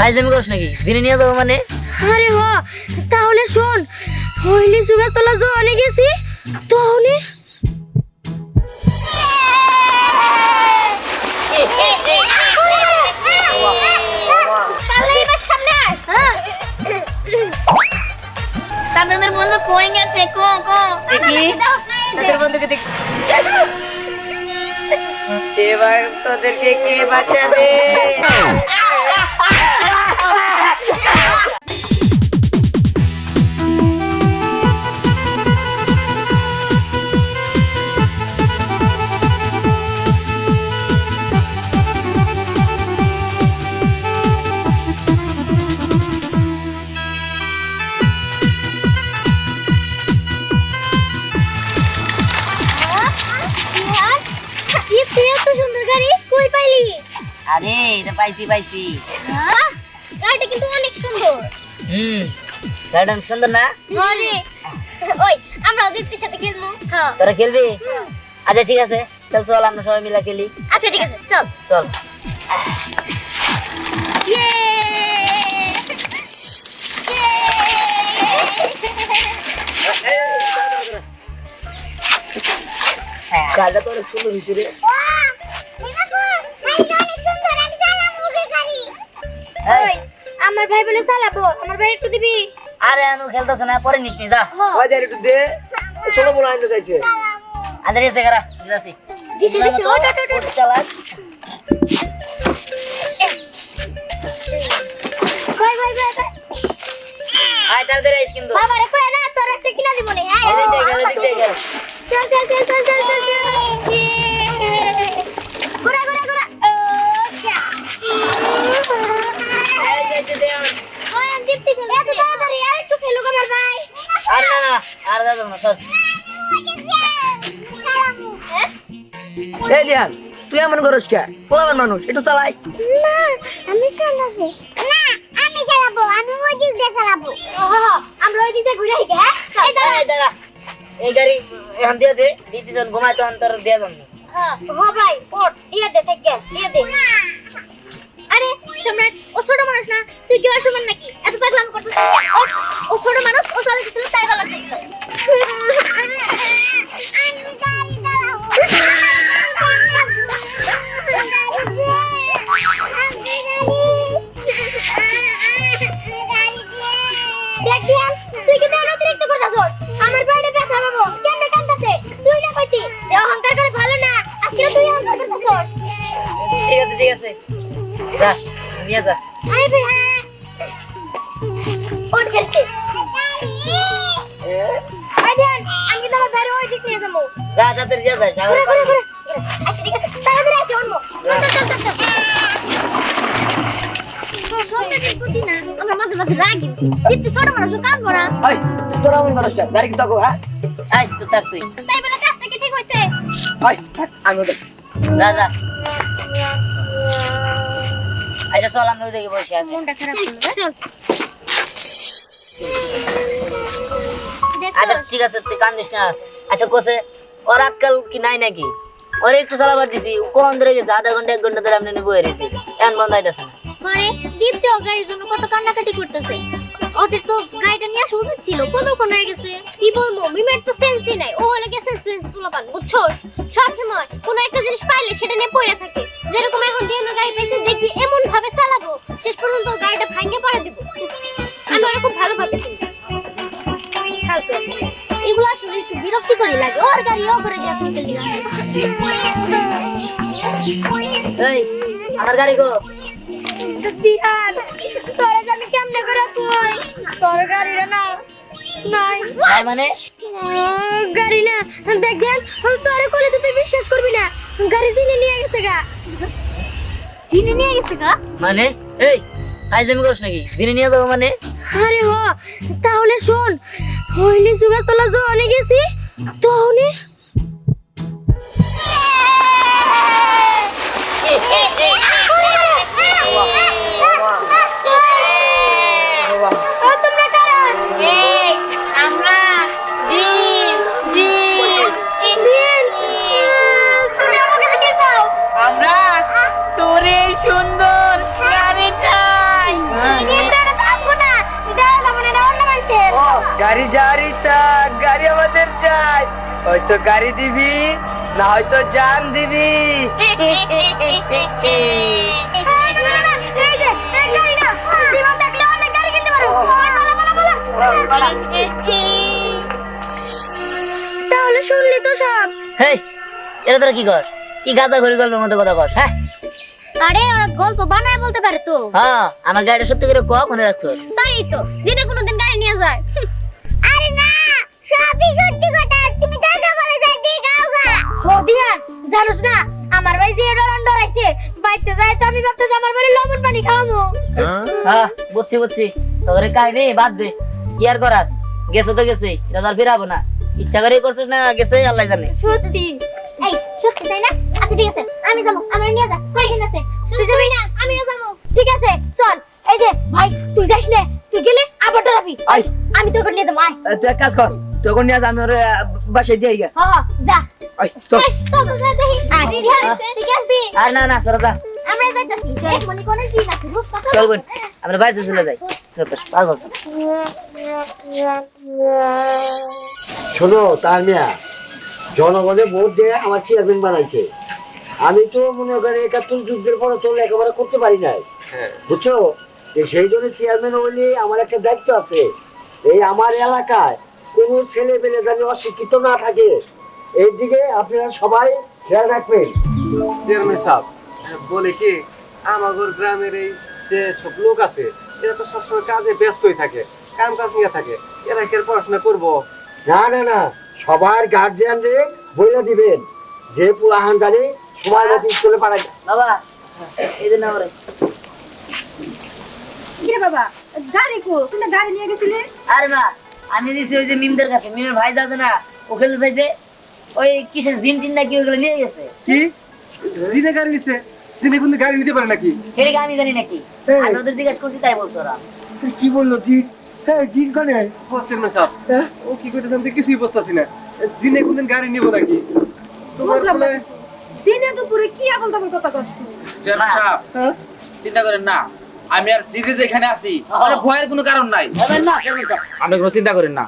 ফাইজলামি করছ নাকি? জিনে নিয়ে যাব মানে? আরে হ তাহলে শোন ওই লিচু গাছ তলা জলে গেছি তাহলে তাদের বন্ধু কই গেছে? কো কো। দেখি। তাদের বন্ধুকে দেখ। এবার তোদেরকে কে বাঁচাবে? আরে এটা পাইছি পাইছি। হ্যাঁ? গাড়িটা কিন্তু অনেক সুন্দর। হুম গার্ডেন সুন্দর না? আরে ওই আমরা ওদের সাথে খেলব। হ্যাঁ। তোরা খেলবি? আচ্ছা ঠিক আছে। চল চল আমরা সবাই মিলে খেলি। আচ্ছা ঠিক আছে চল। চল। ইয়ে! গাড়িটা তো অনেক সুন্দর হয়েছে রে। আমার ভাই বলে চালাবো আমার ভাই একটু দিবি? আরে আনু খেলতেছে না পরে নিস নি যা। ওই বাজারে একটু দে। ছোট বড় আনতে চাইছে। আদের এসে গারা যাচ্ছি দিছি, দিছি, ওঠ, ওঠ, ওঠ। চালাক ভাই ভাই ভাই ভাই আয় তাড়াতাড়ি আইস কিন্তু। বাবারে কই না তোর একটা কিনা দিব নি। হ্যাঁ। চল চল চল চল চল চল। দিয়ান তুই এমন করস কে পোলাবেন মানুষ একটু চালাই না আমি চালাবো না আমি চালাবো আমি ওই দিক দিয়ে চালাবো আমরা ওই দিক দিয়ে ঘুরে হ্যাঁ এই দাঁড়া এই দাঁড়া এই গাড়ি এখন দিয়ে দে দিদি জন ঘুমাই তখন তোর দিয়ে যাব হ্যাঁ ভাই ওঠ দিয়ে দে থেকে দিয়ে দে আরে সম্রাট ও ছোট মানুষ না তুই কি অসমান নাকি এত পাগলাম করতেছিস ও ছোট মানুষ ও চলে গেছিল তাই ভালো লাগতেছিল আছে। যা নিয়ে যা। আমি তো বাইরে ওই দিক নিয়ে যাব। যা তাড়াতাড়ি যা যা সাগর ঘুরে পানি ঘুরে ঘুরে। আচ্ছা ঠিক আছে। তাড়াতাড়ি আসে অন্য চল চল চল চল সম্রাটের প্রতি না আমরা মাঝে মাঝে রাগি। দিতে ছোট মানুষ কাঁদবো না এই তোরা এমন করস কে কি তাকো হ্যাঁ? আয় চুপ থাক তুই। তাই বলে কাজটা কি ঠিক হয়েছে? এই আমি যা যা। আচ্ছা চল আমরা ওই দিকে বসে আছি। মনটা খারাপ হলো চল। আচ্ছা ঠিক আছে তুই কান্দিস না। আচ্ছা কোসে ওর আজকাল কি নাই নাকি? ওর একটু চালাবার দিছি কোন ধরে গেছে? আধা ঘণ্টা এক ঘণ্টা ধরে আপনি বয়ে রেখেছি এখন বন্ধ হইতেছে না। পরে দীপ্তি ও গাড়ির জন্য কত কান্নাকাটি করতেছে? ওদের তো গাড়িটা নিয়ে আসা উচিত ছিল, কতক্ষণ হয়ে গেছে? কি বলব, মিমের তো সেন্সই নাই, ও হলে গেছে সেন্স তুলা পান বুঝছ? সব সময় কোনো একটা জিনিস পাইলে সেটা নিয়ে পড়ে থাকে। যেরকম এখন দিয়ে গাড়ি পাইছে, দেখবি এমন ভাবে চালাবো, শেষ পর্যন্ত গাড়িটা ভাঙে পড়ে দিব। আমি ওরা খুব ভালো ভাবতেছি। এগুলো আসলে একটু বিরক্তিকরই লাগে। ওর গাড়ি ও করে যা ফেলতে এই, আমার গাড়ি গো। দিহান তোরা আমি কেমনে করে কই? তোর গাড়িটা না নাই। নাই মানে? গাড়ি না। দেখ তোরে করলে তো তুই বিশ্বাস করবি না। গাড়ি নিয়ে গেছে গা। নিয়ে গেছে গা? মানে? এই আইজামি করছ নাকি? জিনে নিয়ে যাব মানে? আরে হ তাহলে শোন ওই লিচু গাছ তলা জলে গেছি তাহলে হয়তো গাড়ি দিবি না হয়তো জান দিবি। তাহলে শুনলি তো সব। হেই এটা তোরা কি কর? কি গাঁজা ঘড়ি গল্পের মতো কথা কর হ্যাঁ? আরে ওরা গল্প বানায় বলতে পারে তো। হ্যাঁ আমার গাড়িটা সত্যি করে ক কোনে রাখছো তাই তো কোনোদিন গাড়ি নিয়ে যায়। আরে না সবই সত্যি কথা। দিহান জানোস না? আমার ভাই যে ডরন ডরাইছে বাইতে যায় তো আমি ভাবতে আমার বাড়ি লবণ পানি খাওয়ামু। হ্যাঁ? বুঝছি বুঝছি। তোদের কাহিনী বাদ দে। কি আর করার? গেছে তো গেছে এটা আর ফিরাবো না। ইচ্ছা করে করছিস না গেছে আল্লাহ জানে। সত্যি? এই সত্যি তাই না? আচ্ছা ঠিক আছে আমি যাব আমার নিয়ে যা। কয়দিন আছে। তুই যাবি না? আমিও যাব। ঠিক আছে চল। এই যে ভাই তুই যাস না। তুই গেলে আবার ডরাবি। আমি তোকে নিয়ে যাব আয়। তুই এক কাজ কর তখন নিয়ে আজ আমি ওর বাসায় দিয়ে গিয়া হ হ, যা। আর না না তোরা যা। আমরা যাইতাছি চল মনে কোনে কি না রূপ কত চল বোন আমরা বাড়িতে চলে যাই। শোনো তার মিয়া জনগণের ভোট দিয়ে আমার চেয়ারম্যান বানাইছে। আমি তো মনে করি একাত্তর যুদ্ধের পরে তো একেবারে করতে পারি নাই। বুঝছ? যে সেই জন্য চেয়ারম্যান হইলে আমার একটা দায়িত্ব আছে। এই আমার এলাকায় কোনো ছেলে পেলে যেন অশিক্ষিত না থাকে। এই দিকে আপনারা সবাই খেয়াল রাখবেন। চেয়ারম্যান সাহেব বলে কি আমাদের গ্রামের এই যে সব লোক আছে এরা তো সবসময় কাজে ব্যস্তই থাকে কাম কাজ নিয়ে থাকে এরা কি আর পড়াশোনা করব? না না না সবার গার্জিয়ানরে বইলে দিবেন। যে পুলাহান জানি সময় মতো স্কুলে বাবা এই যে না ওরে কিরে বাবা গাড়ি কো না গাড়ি নিয়ে গেছিলি? আরে মা আমি দিছি ওই যে মিমদের কাছে মিমের ভাই আছে না ওখানে ওই কিসের জিন টিন নাকি ওগুলো নিয়ে গেছে? কি? জিনে গাড়ি নিছে? জিনে কিন্তু গাড়ি নিতে পারে নাকি? আমি জানি নাকি। আমি ওদের জিজ্ঞাসা করছি তাই বলছো ওরা। কি বলল জিন? হ্যাঁ জিন কনে? চেয়ারম্যান সাহেব হ্যাঁ? ও কি করতেছে আমি তো কিছুই বুঝতেছি না। জিনে কোনদিন গাড়ি নিব নাকি? তোমার বলে- দিনে দুপুরে কি আবল তাবল কথা কষ্ট হ্যাঁ? চিন্তা করেন না। আমি আর দিদি যেখানে আছি আমার ভয়ের কোনো কারণ নাই। না আপনি কোনো চিন্তা করেন না।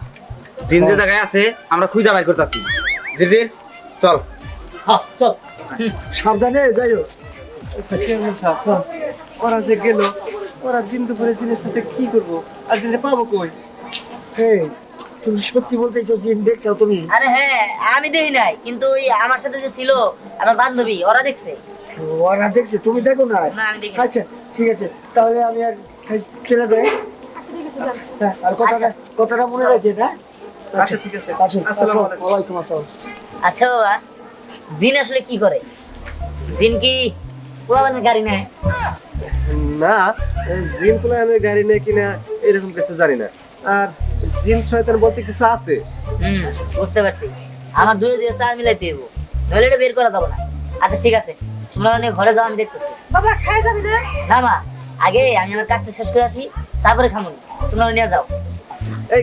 জিন যে জায়গায় আছে আমরা খুঁজে বাইর করতেছি। দিদি চল। হ্যাঁ, চল। সাবধানে যাই হোক ওরা যে গেল ওরা দিন দুপুরে জিনের সাথে কি করব? আর জিনে পাবো কই? এই, তুমি সত্যি বলতেছো জিন দেখছ তুমি? আরে হ্যাঁ আমি দেখি নাই কিন্তু ওই আমার সাথে যে ছিল আমার বান্ধবী ওরা দেখছে। ওরা দেখছে তুমি দেখো না? না আমি দেখি আচ্ছা ঠিক আছে তাহলে আমি আর চলে যাই। হ্যাঁ, আর কথাটা কথাটা মনে রাখি না আচ্ছা ঠিক আছে। আসসালামু আলাইকুম। আচ্ছা জিন আসলে কি করে? জিন কি? গাড়ি নেয়? না জিন প্ল্যানের গাড়ি নেই কিনা এরকম কিছু জানি না। আর জিন শয়তান বলতে কিছু আছে? হুম বুঝতে পারছি। আমার দূরে দূরে চার মিলাইতে হইব। নইলে এটা বের করা যাব না। আচ্ছা ঠিক আছে। তোমরা নিয়ে ঘরে যাও আমি দেখতেছি। বাবা খাই যাবি না? না মা। আগে আমি আমার কাজটা শেষ করে আসি তারপরে খামো তোমরা নিয়ে যাও। এই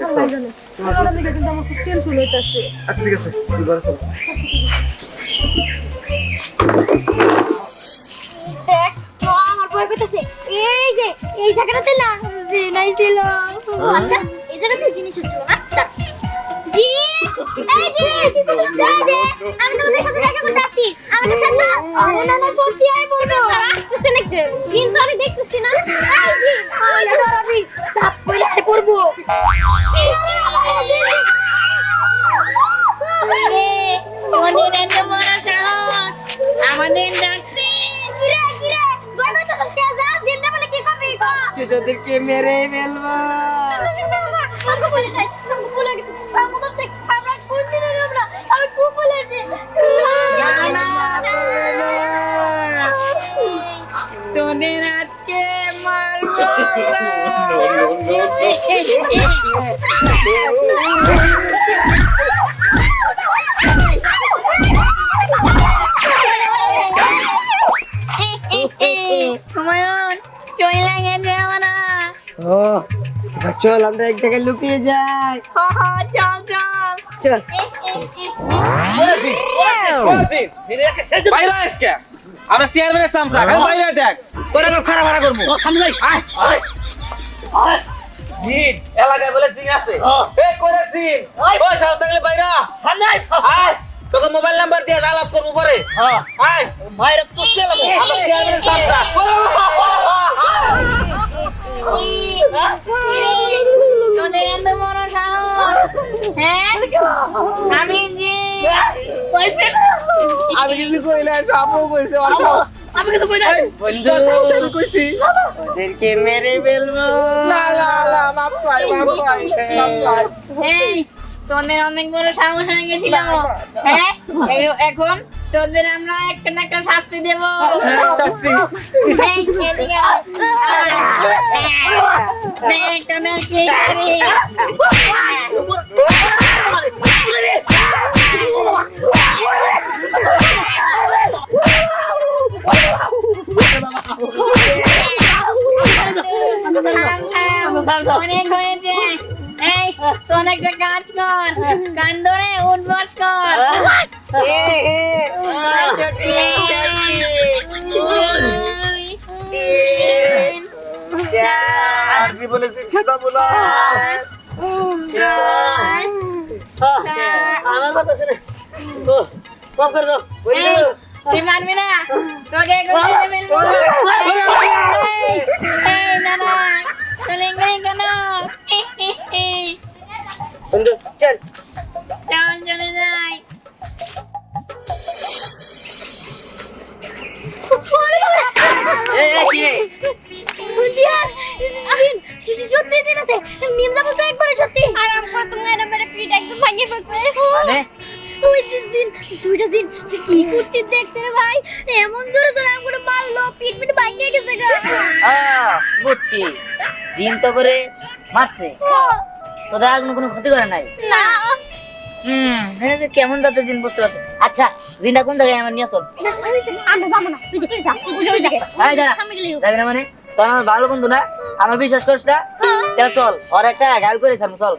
কিন্তু আমার খুব টেনশন হইতাছে। আচ্ছা ঠিক আছে তুই ঘরে দেখ আমার ভয় করতেছে। এই যে এই জায়গাটাতে না ছিল। আচ্ছা এই জায়গাতে জিনিস ছিল না জি এই জি আমি তোমাদের সাথে দেখা করতে আসছি। আমাকে ছাড়ছো আরে না না বলছি আর বলব নাকি জিন তো আমি দেখতেছি না। ধরাবি তাপ করে পড়ব। আমাদের ডাকছিস কিরে কিরে ভয় বলে কি করবি? তোদেরকে মেরে ফেলব। হুমায়ুন চলে গেছে আমরা ও এবার চল। আমরা এক জায়গায় লুকিয়ে যাই হ হ চল চল চল বাইরে আজকে আমরা চেয়ারম্যানের সামসা বাইরে দেখ। তোরা খারাপ খারাপ করব। সামনে আয় আয়। জিন। এলাকায় বলে জিন আছে। এই করে জিন? ওই। সাহস থাকলে বাইরা সামনে আয়, আয় তোকে মোবাইল নাম্বার দিয়ে আলাপ করব পরে হ্যাঁ আয়। মায়ের পুষলে লাগবে। আমার চেয়ারম্যানের সামনে আমি কিছু কই না আপু কইছে আমি কিছু কই নাই। বন্ধু কইছি। ওদেরকে মেরে ফেলব। না না না মাপ চাই মাপ চাই মাপ চাই এই তোদের অনেক বড় সাহস হয়ে গেছিল। হ্যাঁ এখন তোদের আমরা একটা না একটা শাস্তি দেব। চাচ্ছি কর কান ধরে উঠবস কর চার, আর কি বলেছি খেতা বলা দেখতে রে ভাই এমন জোরে জোরে মারলো ভাঙিয়ে গেছে গা। বুঝছি। দিন তো করে মারছে। তোদের আর কোনো ক্ষতি করে নাই? না। হুম কেমন জাতের জিন বুঝতে পারছি। আচ্ছা জিনটা কোন জায়গায় আমার নিয়ে চল। আমরা যাব না। তুই তুই যা তুই ওই দিকে হ্যাঁ যা। যাবি না মানে? তোর আমার ভালো বন্ধু না? আমার বিশ্বাস করিস না? চল চল। ওর একটা গাল করে চল।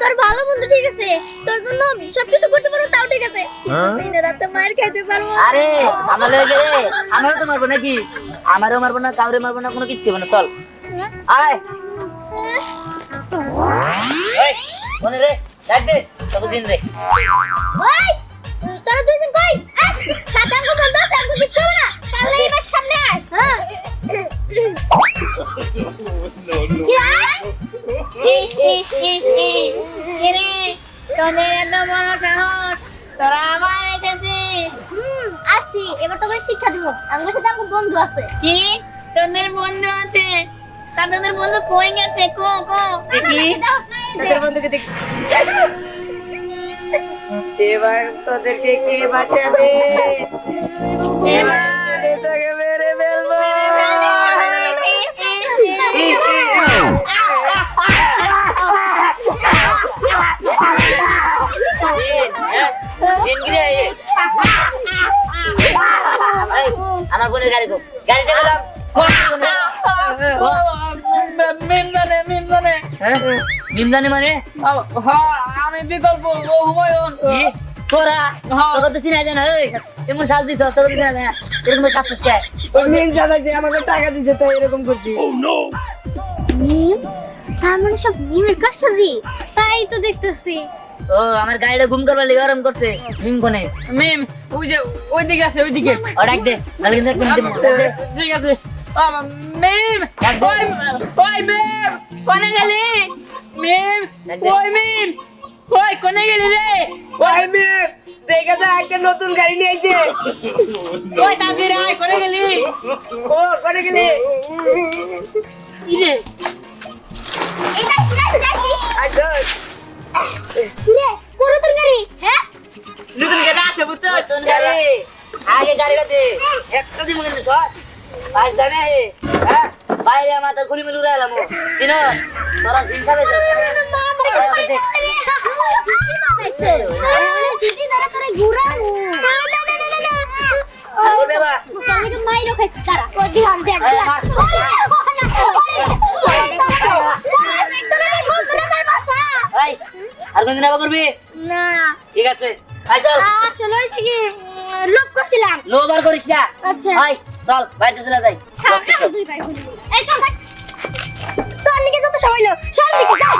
তোর ভালো বন্ধু ঠিক আছে। তোর জন্য সবকিছু করতে পারব তাও ঠিক আছে। আরে আমার লগে রে আমারও তো মারবো নাকি আমারও মারবো না কাউরে মারবো না কোনো কিচ্ছু হবে না চল আয় মনে রে ডাক দে তোকে রে ওই তোরা দুইজন কই সাতাঙ্গ বন্ধু আছে কিচ্ছু না পারলে এবার সামনে আয় হ্যাঁ কি আয়? কিরে তোদের এত বড় সাহস তোরা আমার এসেছিস। হুম আসছি। এবার তোমার শিক্ষা দিব। আমার সাথে আমার বন্ধু আছে। কি? তোদের বন্ধু আছে? তা তোদের বন্ধু কই গেছে? কো কো। দেখি। তোদের বন্ধুকে দেখ। এবার তোদেরকে কে বাঁচাবে? এবার গাড়ি গেলাম। হ্যাঁ? মানে? আমি বিকল্প ও হুমায়ুন। তোরা? তোকে তো চিনা যায় না এমন সাজ দিছ? তোকে চিনা যায় এরকম সাজ দিছ ওই মেন দাদা আমাকে টাকা দিতে এরকম করছি। মিম? তার মানে সব মিমের কাছাজি তাই তো দেখতেছি। ও আমার গাড়িটা ঘুম করবার লিগে আরাম করছে ঘুম কোনে? মিম ওই যে ওইদিকে আছে ওইদিকে। ও ডাক দে গালি কিন্তু। ঠিক আছে। মিম ওই ওই মিম কোনে গেলি? মিম ওই মিম ওই কোনে গেলি রে? ওই মেয়ে দেখে তো একটা নতুন গাড়ি নিয়ে আইছে। ওই আয় কোনে গেলি? ও ইরে এটা রে কোন তোর গাড়ি হ্যাঁ নতুন গাড়ি আছে বুঝছ নতুন গাড়ি আগে গাড়িটা দে একটা দিন মনে সর দামে হে হ্যাঁ বাইরে ঘুরি মিলু দিন তোরা দিন খাবে মাইরো খাইছে তারা ধ্যান দেখ মার। কোনদিন আবার করবি না। ঠিক আছে আয় চল। আসলে ওই থেকে লোভ করছিলাম। লোভ আর করিস না। আচ্ছা। আয় চল বাইরে চলে যাই। এই চল। ভাই তোর নিকে যত সবাই লো সব নিকে যাই।